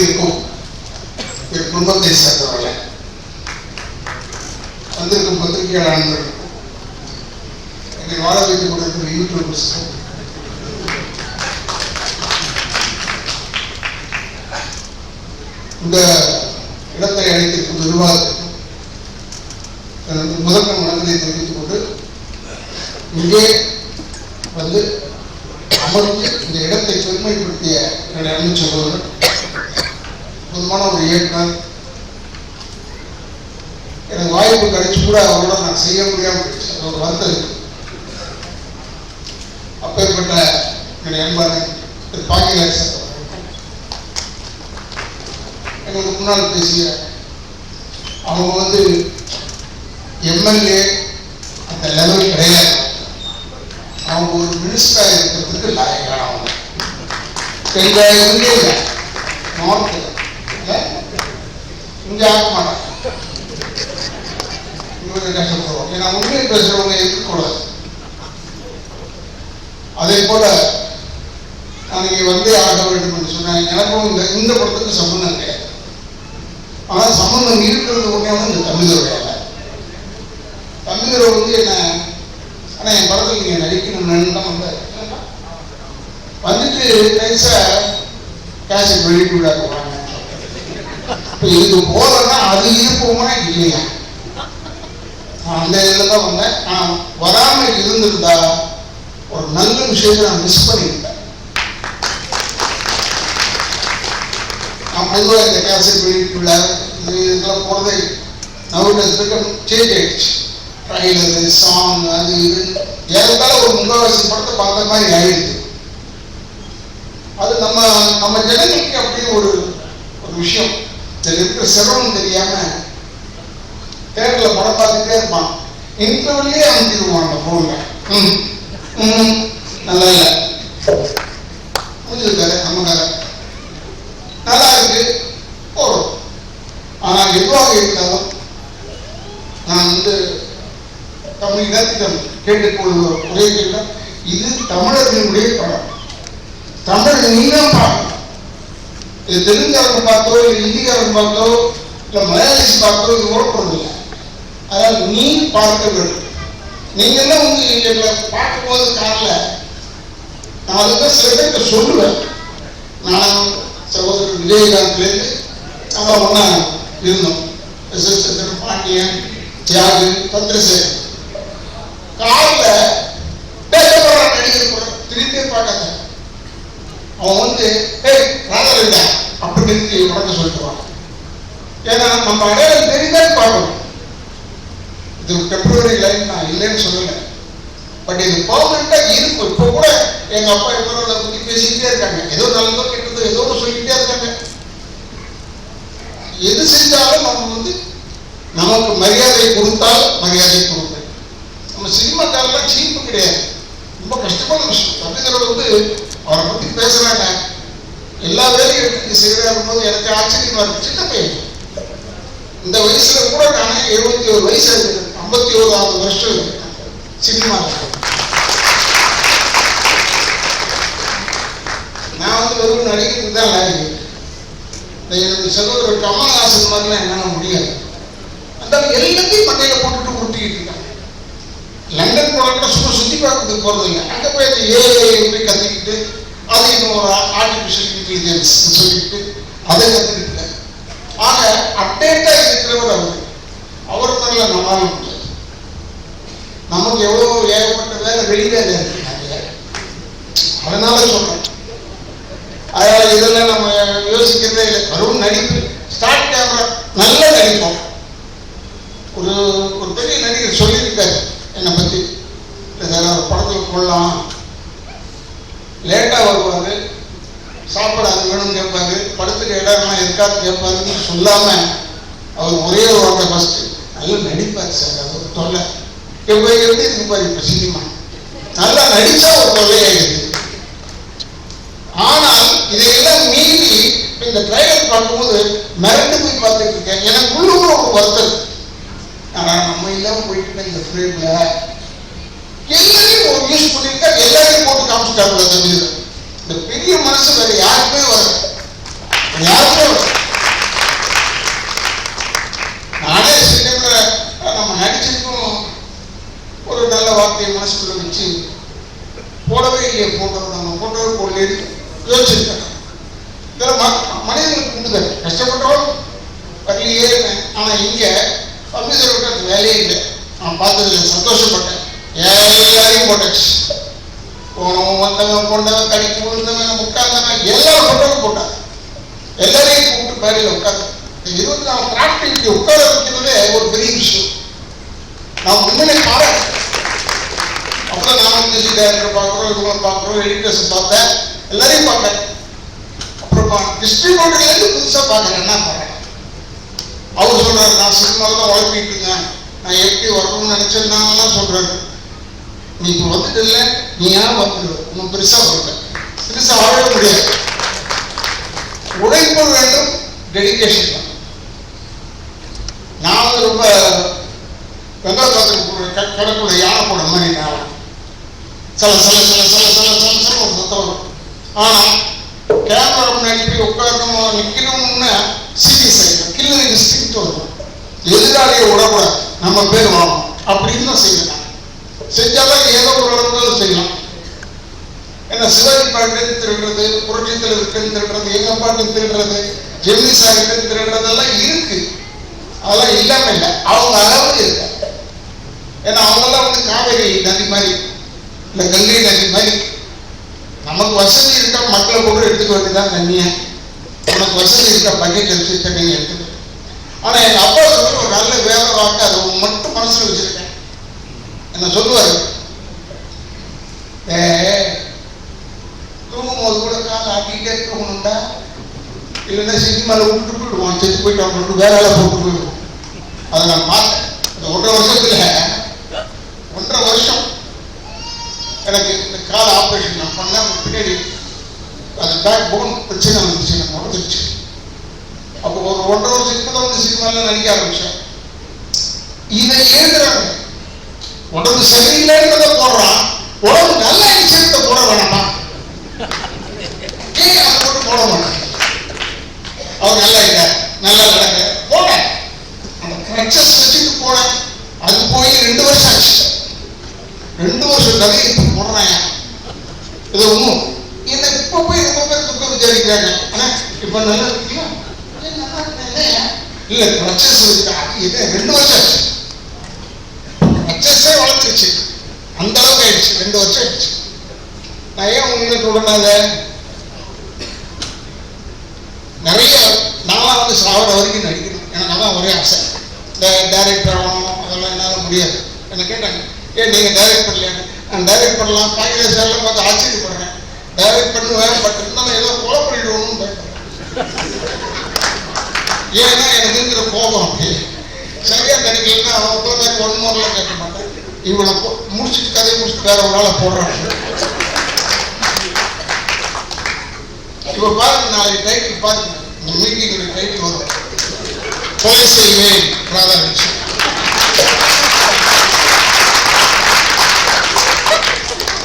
இருக்கும் என் குடும்பத்தை சேர்ந்தவர்களே. வந்திருக்கும் பத்திரிகையாளர் நண்பர்களுக்கும் என்னை வாழ வைத்துக் கொண்டிருக்கிற யூடியூபர்ஸுக்கும் இந்த இடத்தை அளித்திருக்கும் நிர்வாகத்திற்கும் எனது முதன்மை வணக்கத்தை தெரிவித்துக் கொண்டு இங்கே வந்து தமிழகத்தை பெருமைப்படுத்திய என்னுடைய அன்பு ஒரு இயக்குனர். எனக்கு வாய்ப்பு கிடைச்சு கூட அவரோட நான் செய்ய முடியாமல் போயிடுச்சு. அது ஒரு வருத்தம் இருக்கு அப்பேற்பட்ட என்னுடைய அன்பான திரு பாக்கியராஜ் எங்களுக்கு முன்னால் பேசிய அவங்க வந்து எம்எல்ஏ அந்த லெவல் கிடையாது. அவங்க ஒரு மினிஸ்டராக இருக்கிறதுக்கு லாயக்கானவங்க. எங்க இங்கே இல்லை. நார்த்தில் இங்கே ஆக மாட்டாங்க. இவங்க கஷ்டப்படுவோம் ஏன்னா உண்மையை பேசுறவங்க இருக்கக்கூடாது அதே போல நான் இங்கே வந்தே ஆக வேண்டும் என்று சொன்னேன் எனக்கும் இந்த இந்த படத்துக்கு சம்பந்தம் கிடையாது ஆனால் சம்பந்தம் இருக்கிறது ஒன்றே இந்த தமிழருடைய தமிழரை வந்து என்ன ஆனால் என் படத்தில் நீங்கள் நடிக்க தான் வந்தார். வந்துட்டு நைஸாக கேசட் வெளியிட்டு விடாது வாங்க இப்போ இதுக்கு போகிறேன்னா அது இல்லையா? அந்த இதில் தான் வந்தேன். நான் வராமல் இருந்திருந்தா ஒரு நல்ல விஷயத்தை நான் மிஸ் பண்ணியிருந்தேன் நான் பொதுவாக இந்த கேசட் வெளியிட்டு விழா இது இதெல்லாம் போகிறதே நவுடஸ் பிகம் சேஞ்ச் ஆயிடுச்சு. ட்ரைலரு சாங் அது இது. ஏறத்தாழ ஒரு முக்கால்வாசி படத்தை பார்த்த மாதிரி ஆயிடுது. அது நம்ம நம்ம ஜனங்களுக்கு அப்படி ஒரு ஒரு விஷயம். இதில் இருக்கிற சிரமம் தெரியாம தேட்டரில் படம் பார்த்துட்டே இருப்பான். இன்டர்வல்லே அனுப்பிடுவான் அந்த ஃபோன்ல ம் ம் நல்லா இல்லை. முடிஞ்சிருக்காரு நம்ம கதை நல்லா இருக்கு போறோம். ஆனால் எதுவாக இருந்தாலும் நான் வந்து தமிழ் இனத்திடம் கேட்டுக்கொள்வது ஒரே கேட்க இது தமிழர்களுடைய படம். தமிழ் நீங்களும் பாடம் இது தெலுங்காரங்க பார்த்தோ இல்லை ஹிந்திக்காரங்க பார்த்தோ இல்லை மலையாளி பார்த்தோ இது ஓடப்படுறதில்லை அதனால் நீ பார்க்க வேண்டும். நீங்க என்ன வந்து எங்களை பார்க்கும்போது காணல. நான் அதுதான் சில பேருக்கு சொல்லுவேன். நான் சகோதரர் விஜயகாந்த்லேருந்து நம்ம ஒன்றா இருந்தோம். பாண்டியன் தியாகு சந்திரசேகர் காலில் பேசப்படுற நடிகர் கூட திருப்பி பார்க்காத. அவன் வந்து ஏய் ராதாரவிடா அப்படின்னு நிறுத்தி உடனே சொல்லிடுவான் ஏன்னா நம்ம அடையாளம் தெரிந்தால் பாடும் இது டெம்பரரி லைன் நான் இல்லைன்னு சொல்லலை. பட் இது பர்மனண்டா இருக்கும் இப்போ கூட எங்க அப்பா இவரோட பத்தி பேசிக்கிட்டே இருக்காங்க. ஏதோ நல்லதோ கெட்டதோ ஏதோ ஒன்று சொல்லிக்கிட்டே இருக்காங்க. எது செஞ்சாலும் நம்ம வந்து நமக்கு மரியாதை கொடுத்தால் மரியாதை கொடுக்கணும் நம்ம சினிமாக்காரெல்லாம் சீப்பு கிடையாது. ரொம்ப கஷ்டமான விஷயம். தமிழர்கள் வந்து அவரை பத்தி பேசுறாங்க. எல்லா வேலையும் எடுத்து செய்யறாரு போது எனக்கு ஆச்சரியமா இருக்கு. சின்ன பையன். இந்த வயசுல கூட நான் எழுபத்தி ஒரு வயசு இருக்கு ஐம்பத்தி ஓராவது வருஷம் இருக்கு சினிமா நான் வந்து வெறும் நடிகருக்கு தான் லாரி இந்த எனது சகோதரர் கமல்ஹாசன் மாதிரிலாம் என்னால் முடியாது. அந்த எல்லாத்தையும் மண்டையில போட்டுட்டு உருட்டிக்கிட்டு லண்டன் போனா சும்மா சுத்தி பார்க்கறதுக்கு போறது இல்லை. அங்க போய் அந்த ஏஐ போய் கத்திக்கிட்டு அது இன்னும் ஒரு ஆர்டிபிஷியல் இன்டெலிஜென்ஸ் சொல்லிட்டு அதை கத்துக்கிட்டு ஆக அப்டேட்டா இருக்கிறவர் அவர். அவர் மாதிரில நம்மளால முடியாது. நமக்கு எவ்வளவு ஏகப்பட்ட வேலை வெளிவேலை இருக்கு நிறைய அதனால சொல்றேன். அதனால இதெல்லாம் நம்ம யோசிக்கிறதே இல்லை. வெறும் நடிப்பு. ஸ்டார்ட் கேமரா நல்ல நடிப்போம். ஒரு ஒரு பெரிய நடிகர் சொல்லியிருக்காரு. என்னை பற்றி சார் ஒரு படத்தில் கொள்ளலாம். லேட்டாக வருவார். சாப்பிட அது வேணும்னு கேட்பாரு. படத்துக்கு இடம்லாம் இருக்காது கேட்பாருன்னு சொல்லாமல் அவர் ஒரே ஒரு வார்த்தை ஃபஸ்ட்டு நல்லா நடிப்பார் சார் அது ஒரு தொல்லை. இப்போ எப்படி இருப்பார் இப்போ சினிமா? நல்லா நடிச்சா ஒரு தொல்லையாகிடுது ஆனால் இதையெல்லாம் மீறி இந்த ட்ரைலர் பார்க்கும்போது மிரண்டு போய் பார்த்துட்டு இருக்கேன். எனக்கு உள்ளுக்குள்ள ஒரு வருத்தம் ஆனா நம்ம இல்லாம போயிட்டு இந்த ஃப்ரேம்ல எல்லாரையும் ஒரு யூஸ் பண்ணிருக்கா எல்லாரையும் போட்டு காமிச்சிட்டாங்க இந்த பெரிய மனசு வேற யாருக்குமே யாருமே வர நானே சினிமால நம்ம நடிச்சிருக்கோம். ஒரு நல்ல வார்த்தையை மனசுக்குள்ள வச்சு போடவே இல்லையே போட்டோ நம்ம. போட்டோவே போடல யோசிச்சிருக்கேன். இதில் மனிதர்களுக்கு உண்டுதல் கஷ்டப்பட்டோம். வரலையே ஆனா இங்க கம்ப்யூட்டர் விட்டு அந்த வேலையே இல்லை. நான் பார்த்ததில்ல சந்தோஷப்பட்டேன். எல்லாரையும் போட்டாச்சு. போனவன் வந்தவன் கொண்டவன் கடிக்கு விழுந்தவன் உட்கார்ந்தவன் எல்லாரும் போட்டவங்க போட்டாங்க. எல்லாரையும் கூப்பிட்டு பேரையில் உட்காந்து இருபத்தி நாலு நாட்கள் இங்கே உட்கார வைக்கிறதே ஒரு பெரிய விஷயம். நான் முன்னே பாராட்டு அப்புறம் நான் மியூசிக் டைரக்டர் பார்க்குறோம் இவங்க பார்க்குறோம் எடிட்டர்ஸ் பார்த்தேன் எல்லாரையும் பார்த்தேன். அப்புறம் டிஸ்ட்ரிபியூட்டர்லேருந்து புதுசாக பார்க்குறேன். என்ன பார்க்குறேன்? அவர் சொல்றாரு நான் சினிமாவில் தான் உழைப்பிட்டு இருந்தேன் நான் எப்படி வரணும்னு நினைச்சிருந்தாங்கலாம் சொல்றாரு நீ இப்போ வந்துட்டு இல்லை நீ ஏன் வந்துடு இன்னும் பெருசா வரல பெருசா வாழ முடியாது உழைப்பு வேண்டும் டெடிக்கேஷன் தான் நான் வந்து ரொம்ப வெங்காயத்துக்கு கிடக்குள்ள யானை போட மாதிரி நான் சில சில சில சில சில சில சில ஒரு சத்தம் ஆனா கேமரா முன்னாடி போய் உட்காரணும் நிக்கணும்னு சீரியஸ் ஆகிடும் கில்லு இன்ஸ்டிங் வரும் எதிராளிய விடக்கூடாது நம்ம பேர் வாங்கணும் அப்படின்னு தான் செய்யலாம். செஞ்சாதான் ஏதோ ஒரு அளவுக்கு செய்யலாம். ஏன்னா சிவாஜி பாட்டு திருடுறது புரட்சி தலைவருக்கு திருடுறது எங்க பாட்டு திருடுறது ஜெமினி சாகிட்டு திருடுறதெல்லாம் இருக்கு. அதெல்லாம் இல்லாம இல்லை. அவங்க அளவு இருக்கு ஏன்னா அவங்கெல்லாம் வந்து காவேரி நதி மாதிரி இல்ல கங்கை நதி மாதிரி. நமக்கு வசதி இருக்கா மக்களை கூட எடுத்துக்க வேண்டியதான் தண்ணிய நமக்கு வசதி இருக்கா பக்கெட் வச்சு தண்ணியை எடுத்து ஆனா எங்க அப்பா சொல்ற ஒரு நல்ல வேத வாக்கு அதை மட்டும் மனசுல வச்சிருக்கேன். என்ன சொல்லுவாரு? ஏ தூங்கும் போது கூட காலை ஆட்டிக்கிட்டே இருக்கணும்டா இல்லைன்னா சினிமாவில் விட்டு போயிடுவான் செத்து போயிட்டு அவங்களுக்கு வேற வேலை போட்டு போயிடுவோம். அதை நான் பார்த்தேன். இந்த ஒன்றரை வருஷத்துல ஒன்றரை வருஷம் எனக்கு இந்த கால் ஆப்ரேஷன் நான் பண்ண பின்னாடி அது பேக் போன் பிரச்சனை வந்துச்சு. எனக்கு உடஞ்சிருச்சு அப்போ ஒரு ஒன்றரை வருஷத்துக்கு இப்போ வந்து சினிமாவில் நடிக்க ஆரம்பிச்சோம். இதை எழுதுறாங்க. உடம்பு சரியில்லைன்றத போடுறான் உடம்பு நல்ல விஷயத்தை போட வேணாமா? ஏன் அதை போட்டு போட வேணாம் அவர் நல்லா இல்ல நல்லா நடக்க போட அந்த கிரச்சஸ் வச்சுட்டு போனேன் அது போய் ரெண்டு வருஷம் ஆச்சு. ரெண்டு வருஷம் கதை இப்ப போடுறாங்க. இது ஒன்றும் என்ன இப்போ போய் ரொம்ப பேர் துக்கம் விசாரிக்கிறாங்க. ஆனால் இப்போ நல்லா இருக்கீங்களா ஏன் நல்லா இருக்கேன் இல்லையா? இல்ல பிரச்சஸ் இருக்கு. இது ரெண்டு வருஷம் ஆச்சு. பிரச்சஸே வளர்ந்துருச்சு அந்த அளவுக்கு ஆயிடுச்சு. ரெண்டு வருஷம் ஆயிடுச்சு. நான் ஏன் உங்களுக்கு சொல்றேன் நிறைய நான்லாம் வந்து சாவர வரைக்கும் நடிக்கணும். எனக்கு அதான் ஒரே ஆசை. இந்த டைரக்டர் ஆகணும். அதெல்லாம் என்னால் முடியாது. என்ன கேட்டாங்க ஏன் நீங்கள் டைரக்ட் பண்ணலையாங்க நான் டைரக்ட் பண்ணலாம். காங்கிரஸ் சார்லாம் பார்த்து ஆச்சரியப்படுறேன். டைரக்ட் பண்ணுவேன் பட் இருந்தாலும் ஏதோ கொலை பண்ணிடுவோம்னு பயப்படுறேன். ஏன்னா எனக்கு இருக்கிற கோபம் அப்படி. சரியா நடிக்கலன்னா அவன் போய் ஒன் மோர்லாம் கேட்க மாட்டேன். இவளை போ- முடிச்சிட்டு கதையை முடிச்சுட்டு வேற ஒரு ஆளை போடுறாங்க இப்ப பாருங்க நாளைக்கு டைட்டில் பாருங்க. மீட்டிங் டைட்டில் வரும். கொலை செய்வேன் ராதாகிருஷ்ணன்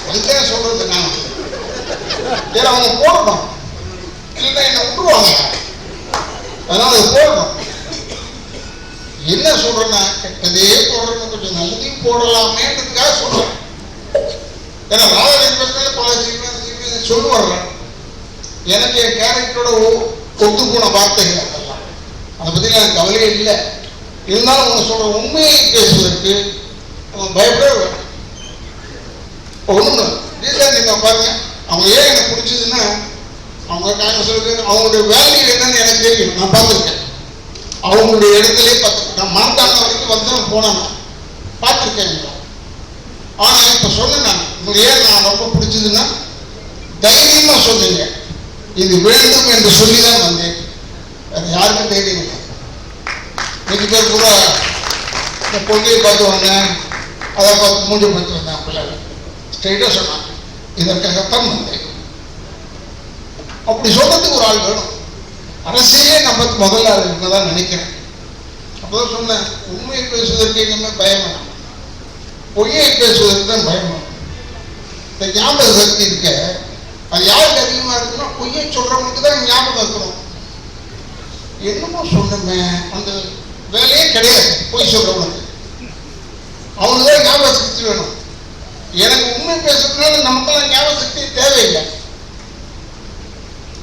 அதுதான் சொல்றது நான். ஏன்னா அவங்க போடணும். இல்லைன்னா என்ன விட்டுருவாங்க. அதனால அது போடணும். என்ன சொல்றேன்னா கெட்டதே போடுறது கொஞ்சம் நல்லதையும் போடலாமேன்றதுக்காக சொல்றேன். ஏன்னா ராதாகிருஷ்ணன் பல ஜீவன் ஜீவன் சொல்லுவாங்க எனக்கு என் கேரக்டரோட ஒத்து போன வார்த்தைகள் அதெல்லாம். அதை பத்தி எனக்கு கவலையே இல்லை. இருந்தாலும் உங்க சொல்ற உண்மையை பேசுவதற்கு அவங்க பயப்படவே ஒன்று ஒண்ணு ரீசன் நீங்க பாருங்க அவங்க ஏன் எனக்கு பிடிச்சதுன்னா அவங்க காங்கிரஸ் அவங்களுடைய வேல்யூ என்னன்னு எனக்கு தெரியும். நான் பார்த்துருக்கேன். அவங்களுடைய இடத்துலயே பார்த்து நான் மாந்தாண்ட வரைக்கும் வந்தவன் போனாங்க. பார்த்துருக்கேன் இவங்களை. ஆனா இப்ப சொன்னேன் நான். உங்களுக்கு ஏன் நான் ரொம்ப பிடிச்சதுன்னா தைரியமா சொன்னீங்க இது வேண்டும் என்று சொல்லிதான் வந்தேன். அது யாருக்கும் தைரியம் இல்லை. இன்னைக்கு பேர் கூட இந்த பொண்ணையை பார்த்து வந்தேன் அதை பார்த்து மூஞ்சி பார்த்து வந்தேன் பிள்ளைகள். ஸ்ட்ரெயிட்டாக சொன்னான் இதற்காகத்தான் வந்தேன். அப்படி சொல்றதுக்கு ஒரு ஆள் வேணும். அரசியலே நம்ம முதல்ல ஆள் இவங்க தான் நினைக்கிறேன் அப்போதான் சொன்னேன் உண்மையை பேசுவதற்கு எங்கேயுமே பயம்? வேணும் பொய்யை பேசுவதற்கு தான் பயம்? வேணும் இந்த ஞாபக சக்தி இருக்க அது யாருக்கு அதிகமாக இருக்குன்னா பொய்யை சொல்றவங்களுக்கு தான் ஞாபகம் இருக்கணும். என்னமோ சொன்னமே அந்த வேலையே கிடையாது பொய் சொல்றவனுக்கு. அவனுக்கு தான் ஞாபக சக்தி வேணும். எனக்கு உண்மை பேசுறதுனால நமக்கெல்லாம் ஞாபக சக்தி தேவையில்லை.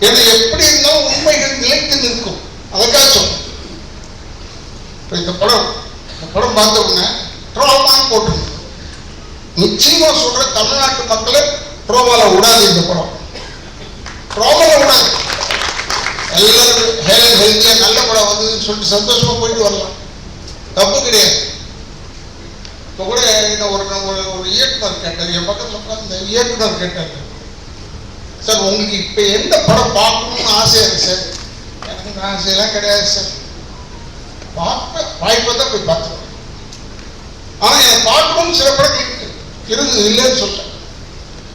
ஏன்னா எப்படி இருந்தாலும் உண்மைகள் நிலைத்து நிற்கும்? அதற்காக சொல்றேன் இந்த படம் இந்த படம் பார்த்த உடனே ட்ரோமான்னு போட்டுருங்க நிச்சயமா சொல்ற தமிழ்நாட்டு மக்களை ட்ரோமால விடாது இந்த படம். ட்ரோமால விடாது. எல்லாரும் ஹெல் ஹெல்த்தியா நல்ல படம் வந்ததுன்னு சொல்லிட்டு சந்தோஷமா போயிட்டு வரலாம். தப்பு கிடையாது. இப்போ கூட என்ன ஒரு ஒரு ஒரு இயக்குனர் கேட்டார். என் பக்கத்தில் உட்கார்ந்து இந்த இயக்குனர் கேட்டார். சார் உங்களுக்கு இப்போ எந்த படம் பார்க்கணும்னு ஆசையா இருக்கு சார்? எனக்கு இந்த ஆசையெல்லாம் கிடையாது சார். பார்க்க வாய்ப்பு தான் போய் பார்த்துருவேன் ஆனா எனக்கு பார்க்கணும்னு சில படங்கள் இருக்கு. இருந்தது இல்லைன்னு சொல்றேன்.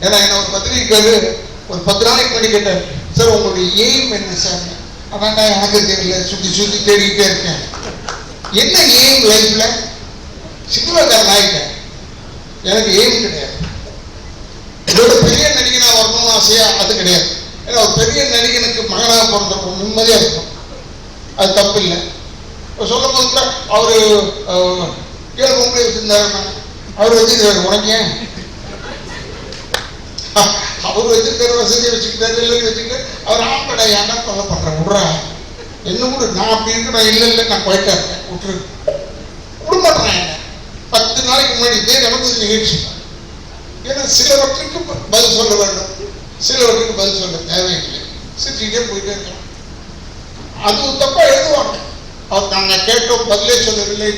ஏன்னா என்ன ஒரு பத்திரிகைக்காரு ஒரு பத்து நாளைக்கு முன்னாடி கேட்டார் சார் உங்களுடைய எய்ம் என்ன சார்? அதான்டா எனக்கு தெரியல. சுத்தி சுத்தி தேடிக்கிட்டே இருக்கேன். என்ன எய்ம் லைஃப்ல சினிமாக்காரன் ஆயிட்டேன். எனக்கு எய்ம் கிடையாது. இதோட பெரிய நடிகனா நான் ஆசையா? அது கிடையாது. ஏன்னா ஒரு பெரிய நடிகனுக்கு மகனாக பிறந்தப்போ நிம்மதியா இருக்கும். அது தப்பு இல்லை இப்போ சொல்லும் போது கூட அவரு ஏழு பொம்பளை வச்சிருந்தாரு அவர் வச்சிருக்காரு. உனக்கு ஏன்? அவர் வச்சிருக்கிற வசதியை வச்சுக்கிட்டாரு இல்லை வச்சுக்கிட்டு அவர் ஆப்படா ஏன்னா கொலை பண்றேன் விட்றா. என்ன கூட நான் அப்படி இருக்கிறேன் இல்லை இல்லை நான் போயிட்டா இருக்கேன். விட்டுரு. விட மாட்டேன் பத்து நாளைக்கு முன்னாடி இதே நடந்தது நிகழ்ச்சி. ஏன்னா சிலவற்றுக்கு பதில் சொல்ல வேண்டும். சிலவர்களுக்கு பதில் சொல்ல தேவையில்லை. சிரிச்சுக்கிட்டே போயிட்டே இருக்கலாம். அது தப்பா எழுதுவாங்க. அவர் நாங்கள் கேட்டோம் பதிலே சொல்லவில்லை.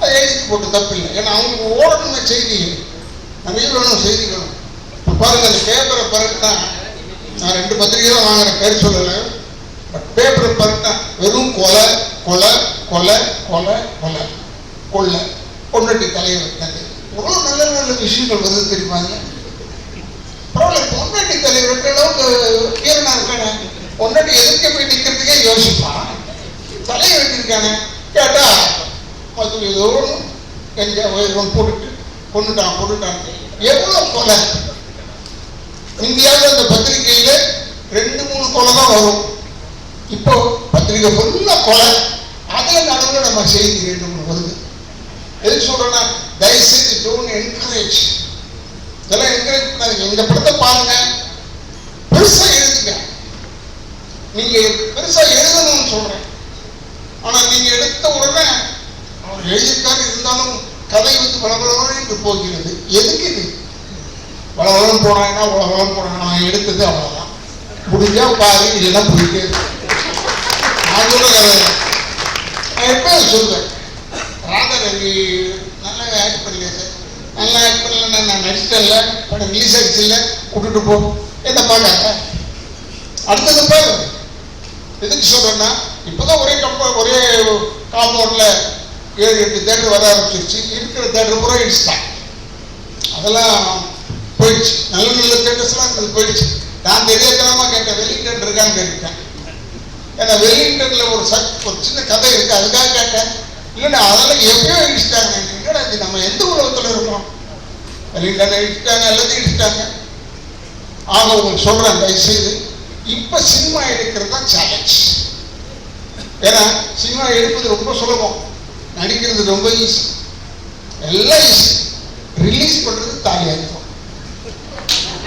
அது எழுதி போட்டு தப்பு இல்லை ஏன்னா அவங்களுக்கு ஓடணுமே செய்தி. நிறைய வேணும் செய்தி வேணும் பாருங்க அந்த பேப்பரை பரட்டா நான் ரெண்டு பத்திரிகை தான் வாங்குறேன் பேர் சொல்லலை. பட் பேப்பரை பரட்டா வெறும் கொலை கொலை கொலை கொலை கொலை. கொள்ளை. பொன்னட்டி தலைவர் தந்தை எவ்வளோ நல்ல நல்ல விஷயங்கள் வந்து தெரியுமாங்க பரவாயில்ல பொன்னட்டி தலைவர் இருக்கிற அளவுக்கு வீரனா இருக்கானே? பொன்னட்டி எதிர்க்க போய் நிக்கிறதுக்கே யோசிப்பான். தலையை வெட்டிருக்கானே கேட்டா அது ஏதோ ஒன்று கஞ்சா ஒன்று போட்டுட்டு கொண்டுட்டான் கொண்டுட்டான் எவ்வளவு கொலை? இந்தியாவில் அந்த பத்திரிகையில ரெண்டு மூணு கொலை தான் வரும். இப்போ பத்திரிகை ஃபுல்லாக கொலை. அதே நடுவில் நம்ம செய்தி ரெண்டு மூணு வருது. எது சொல்றேன்னா தயவுசெய்து டோன் என்கரேஜ் இதெல்லாம் என்கரேஜ் பண்ணாதீங்க இந்த படத்தை பாருங்க. பெருசா எழுதுங்க. நீங்க பெருசா எழுதணும்னு சொல்றேன். ஆனா நீங்க எடுத்த உடனே அவர் எழுதியிருக்காரு இருந்தாலும் கதை வந்து பலபலவரம் என்று போகிறது. எதுக்கு இது? பலவலம் போனாங்கன்னா உலகம் போனாங்க நான் எடுத்தது அவ்வளவுதான். முடிஞ்சா பாரு இதெல்லாம் போயிட்டே. நான் சொல்ல கதை நான் எப்பயும் சொல்றேன் ராதாரவி நல்லா ஆக்ட் பண்ணல சார். நல்லா ஆக்ட் பண்ணல நான் நடிச்சிட்டல படம் ரிலீஸ் இல்லை விட்டுட்டு போ. என்ன பார்க்காத அடுத்தது பாரு. எதுக்கு சொல்றேன்னா இப்போதான் ஒரே கம்ப ஒரே காம்பவுண்டில் ஏழு எட்டு தேட்டர் வர ஆரம்பிச்சிருச்சு. இருக்கிற தேட்டர் பூரா இடிச்சிட்டான் அதெல்லாம் போயிடுச்சு. நல்ல நல்ல தேட்டர்ஸ்லாம் அது போயிடுச்சு. நான் தெரியாதனமா கேட்டேன் வெலிங்டன் இருக்கான்னு கேட்டேன் ஏன்னா வெலிங்டன்ல ஒரு சட் ஒரு சின்ன கதை இருக்குது அதுக்காக கேட்டேன். இல்லைன்னா அதெல்லாம் எப்பயோ இடிச்சிட்டாங்க என்னடா இது நம்ம எந்த உலகத்தில் இருக்கிறோம் வெலிங்டன் இடிச்சிட்டாங்க எல்லாத்தையும் இடிச்சிட்டாங்க ஆக உங்களுக்கு சொல்றேன் தயவுசெய்து இப்ப சினிமா எடுக்கிறது தான் சேலஞ்ச் ஏன்னா சினிமா எடுப்பது ரொம்ப சுலபம். நடிக்கிறது ரொம்ப ஈஸி எல்லாம் ஈஸி ரிலீஸ் பண்றது தாலியா இருக்கும்.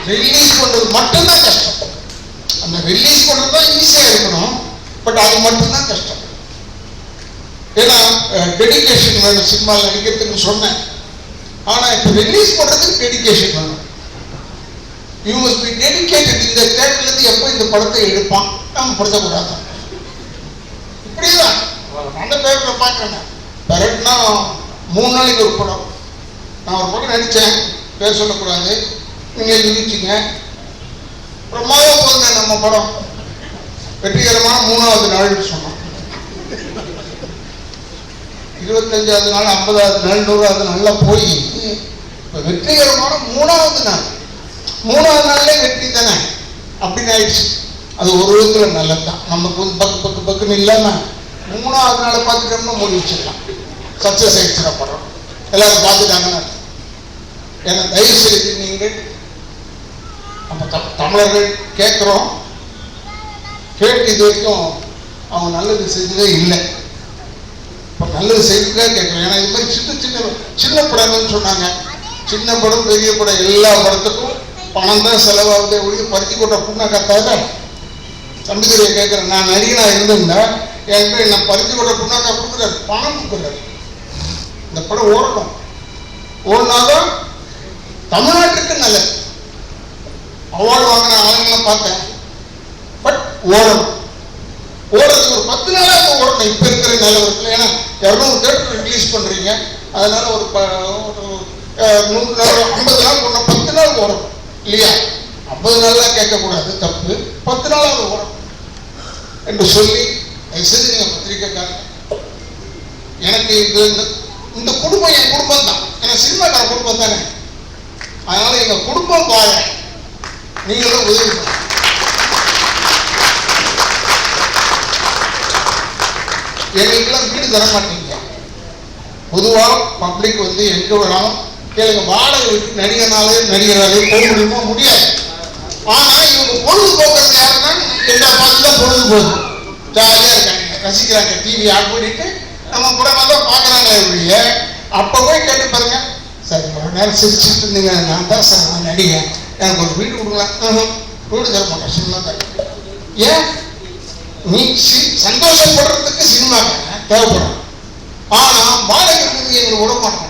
ரிலீஸ் பண்றது மட்டும்தான் கஷ்டம். அந்த ரிலீஸ் பண்றது தான் ஈஸியா இருக்கணும் பட் அது மட்டும்தான் கஷ்டம். ஏன்னா டெடிகேஷன் வேணும். சினிமாவில் நடிக்கிறதுக்கு சொன்னேன். ஆனா இப்போ ரிலீஸ் பண்ணுறதுக்கு டெடிக்கேஷன் வேணும். யூ மஸ்ட் பி டெடிக்கேட்டட் இந்த தேட்டர்லேருந்து எப்போ இந்த படத்தை எடுப்பான்? நம்ம படுத்தக்கூடாது? இப்படிதான். அந்த பேப்பரை பார்க்குறேன் பெரட்னா மூணு நாளைக்கு ஒரு படம். நான் ஒரு படம் நடித்தேன் பேர் சொல்லக்கூடாது. நீங்கள் நினைச்சிங்க பிரமாதம் போதுங்க நம்ம படம். வெற்றிகரமான மூணாவது நாள்னு சொன்னோம். இருபத்தஞ்சாவது நாள் ஐம்பதாவது நாள் நூறாவது நாளில் போய் இப்போ வெற்றிகரமான மூணாவது நாள். மூணாவது நாள்லே வெற்றி தானே? அப்படின்னு ஆயிடுச்சு. அது ஒரு விதத்தில் நல்லது தான் நமக்கு வந்து பக்கு பக்கு பக்குன்னு இல்லாமல் மூணாவது நாளை பார்த்துட்டோம்னா மூடி வச்சிடலாம். சக்சஸ் ஆயிடுச்சு எல்லாரும் பார்த்துட்டாங்கன்னு ஏன்னா தயவு செய்து நீங்கள் நம்ம த- தமிழர்கள் கேட்குறோம் கேட்டு இது வரைக்கும் அவங்க நல்லது செஞ்சதே இல்லை. நல்லது செய்யுங்க கேட்குறேன் ஏன்னா இது மாதிரி சின்ன சின்ன சின்ன படங்கள்னு சொன்னாங்க. சின்ன படம் பெரிய படம் எல்லா படத்துக்கும் பணம் தான் செலவாகுதே ஒழிய பருத்தி கொட்ட புண்ணை கத்தாத? தம்பிதுரையை கேட்குறேன். நான் நடிகனா இருந்திருந்தா என்கிட்ட என்ன பருத்தி கொட்ட புண்ணாக்கா கொடுக்குறாரு பணம் கொடுக்குறாரு. இந்த படம் ஓடணும் ஓடினாதான் தமிழ்நாட்டுக்கு நல்லது. அவார்டு வாங்கின ஆளுங்களாம் பார்த்தேன். பட் ஓடணும். ஓடுறதுக்கு ஒரு பத்து நாளாக ஓடணும். இப்போ இருக்கிற நிலவரத்தில். ஏன்னா இரநூறு தேட்டர் ரிலீஸ் பண்ணுறீங்க அதனால ஒரு ப ஒரு, நூறு நாள் ஐம்பது நாள் ஒன்று பத்து நாள் வரும் இல்லையா? ஐம்பது நாள்லாம் கேட்கக்கூடாது. தப்பு. பத்து நாளாவது வரும் என்று சொல்லி தயவுசெய்து நீங்கள் பத்திரிக்கைக்காரங்க எனக்கு இது இந்த இந்த குடும்பம் என் குடும்பம் தான். ஏன்னா சினிமாக்கார குடும்பம் தானே. அதனால எங்கள் குடும்பம் பாரு நீங்களும் உதவி பண்ணுங்க. எங்களுக்கெல்லாம் வீடு தர மாட்டீங்க பொதுவாக பப்ளிக் வந்து எங்கே வேணாலும் கேளுங்க வாடகை விட்டு நடிகனாலே நடிகராலே போக முடியுமா? முடியாது. ஆனால் இவங்க பொழுதுபோக்குறது யாருன்னா எல்லா பார்த்து தான் பொழுதுபோக்கு. ஜாலியாக இருக்காங்க. ரசிக்கிறாங்க. டிவி ஆன் பண்ணிட்டு நம்ம கூட நல்லா பார்க்குறாங்க ஒழிய அப்ப போய் கேட்டு பாருங்க. சரி இவ்வளோ நேரம் சிரிச்சுட்டு இருந்தீங்க. நான் தான் சார் நான் நடிகன். எனக்கு ஒரு வீடு கொடுக்கலாம் வீடு தர மாட்டேன் சொல்லலாம் ஏன்? நீ சந்தோஷப்படுறதுக்கு சினிமா தேவைப்படும். ஆனா வாடகை இருக்குது எங்களுக்கு விட மாட்டோம்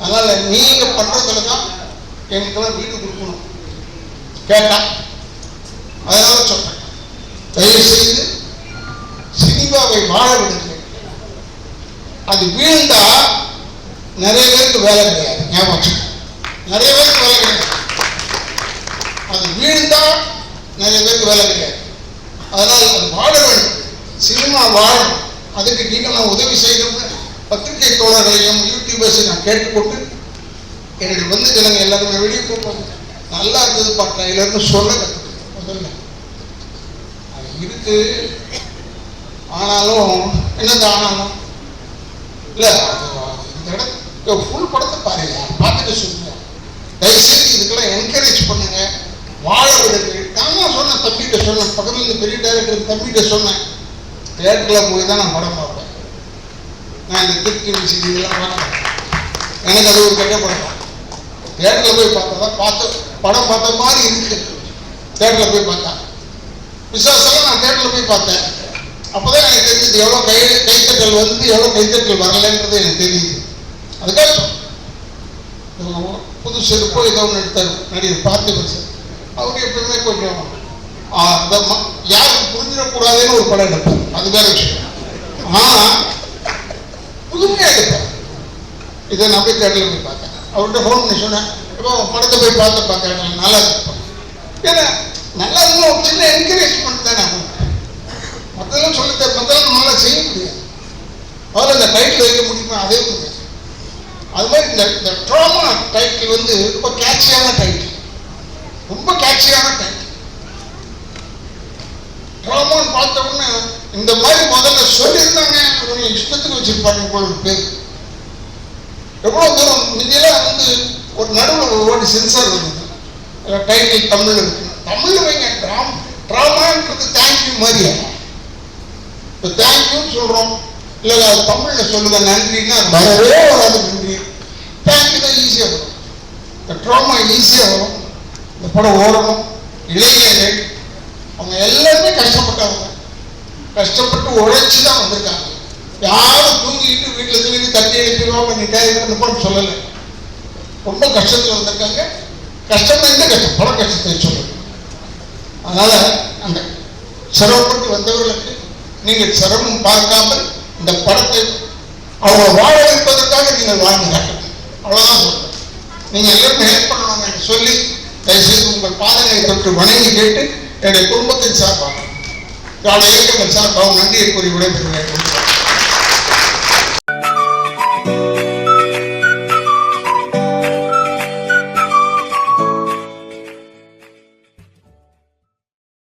அதனால நீங்க பண்றதுல தான் எங்களுக்கெல்லாம் வீடு கொடுக்கணும். கேட்டா? அதனால சொல்றேன். தயவு செய்து சினிமாவை வாழ விடுங்க. அது வீழ்ந்தா நிறைய பேருக்கு வேலை கிடையாது. ஞாபகம் நிறைய பேருக்கு வேலை கிடையாது. அது வீழ்ந்தா நிறைய பேருக்கு வேலை கிடையாது. அதனால் அது வாழ வேண்டும். சினிமா வாழணும் அதுக்கு நீங்களும் உதவி செய்யணும்னு பத்திரிகை தோழர்களையும் யூடியூபர்ஸையும் நான் கேட்டுக்கொண்டு என்னுடைய வந்து ஜனங்க எல்லாருமே வெளியே போவாங்க நல்லா இருந்தது ட்ரைலர்னு சொல்ல கற்றுக்கணும் முதல்ல. அது இருக்கு. ஆனாலும் என்னது ஆனாலும்? இல்லை இந்த இடத்துல ஃபுல் படத்தை பாருங்க. பார்த்துட்டு சொல்லுங்க. தயவுசெய்து இதுக்கெல்லாம் என்கரேஜ் பண்ணுங்க. வாழ விடுங்கள். நான் தான் சொன்னேன் தம்பிகிட்ட சொன்னேன். பக்கத்தில் இருந்து பெரிய டேரக்டர் தம்பிகிட்ட சொன்னேன். தேட்டரில் போய் தான் நான் படம் பார்ப்பேன் நான் இந்த திருச்சி மியூசிக் இதெல்லாம் பார்ப்பேன் எனக்கு அது ஒரு கெட்ட படம். தேட்டரில் போய் பார்த்தா தான் பார்த்த படம் பார்த்த மாதிரி இருக்கு. தேட்டரில் போய் பார்த்தா விசுவாசம் நான் தேட்டரில் போய் பார்த்தேன். அப்போதான் எனக்கு தெரிஞ்சது எவ்வளோ கை கைத்தட்டல் வந்து எவ்வளோ கைத்தட்டல் வரலைன்றது எனக்கு தெரியுது. அதுக்காக புது செருப்போ ஏதோ ஒன்று எடுத்தார். நடிகர் பார்த்து சார் அவங்க எப்பவுமே கொஞ்சம் யாரும் புரிஞ்சிடக்கூடாதுன்னு ஒரு படம் எடுப்பார் அது வேற விஷயம். ஆனா புதுமையாக எடுப்பார் இதை நான் போய் தேட்டரில் போய் பார்த்தேன். அவர்கிட்ட ஃபோன் பண்ணி சொன்னேன். இப்போ படத்தை போய் பார்த்து பார்க்கறேன். நல்லா இருக்கு. ஏன்னா நல்லா இருந்தாலும் ஒரு சின்ன என்கரேஜ்மெண்ட் தானே மற்றெல்லாம் சொல்லித்த மற்றெல்லாம் நல்லா செய்ய முடியாது. அதில் இந்த டைட்டில் வைக்க முடியுமா? அதே முடியாது. அது மாதிரி இந்த இந்த ட்ராமா டைட்டில் வந்து ரொம்ப கேட்சியான டைட்டில் ரொம்ப கேட்சியான டைட்டில் ட்ராமான்னு பார்த்த உடனே இந்த மாதிரி முதல்ல சொல்லியிருந்தாங்க. இவங்க இஷ்டத்துக்கு வச்சிருப்பாங்க போல பேர் எவ்வளோ தூரம் முந்தியெல்லாம் வந்து ஒரு நடுவில் ஒரு வாட்டி சென்சார் இருந்தது டைட்டில் தமிழ் இருக்கு. தமிழ் வைங்க ட்ராம் ட்ராமான்றது தேங்க்யூ மாதிரியா? இப்போ தேங்க்யூன்னு சொல்கிறோம் இல்லை அது தமிழில் சொல்லுங்க நன்றின்னா வரவே வராது நன்றி. தேங்க்யூ தான் ஈஸியாக வரும். இந்த ட்ராமா ஈஸியாக வரும். இந்த படம் ஓடணும் இளைஞர்கள் அவங்க எல்லாருமே கஷ்டப்பட்டவங்க. கஷ்டப்பட்டு உழைச்சி தான் வந்திருக்காங்க. யாரும் தூங்கிட்டு வீட்டில் தூங்கிட்டு தண்ணி எழுப்பிடுவா பண்ணிட்டாங்க படம் சொல்லலை. ரொம்ப கஷ்டத்தில் வந்திருக்காங்க. கஷ்டம் எந்த கஷ்டம்? பல கஷ்டத்தை சொல்லுங்க அதனால அந்த சிரமப்பட்டு வந்தவர்களுக்கு நீங்கள் சிரமம் பார்க்காமல் இந்த படத்தை அவங்க வாழ வைப்பதற்காக நீங்கள் வாழ்ந்து காட்டணும் அவ்வளோதான் சொல்றேன். நீங்கள் எல்லாரும் ஹெல்ப் பண்ணணும் சொல்லி தயவுசெய்து உங்கள் பாதங்களை தொட்டு வணங்கி கேட்டு என்னுடைய குடும்பத்தின் சார்பாக கால இயக்கங்கள் சார்பாக நன்றியை கூறி விடைபெறுகிறேன்.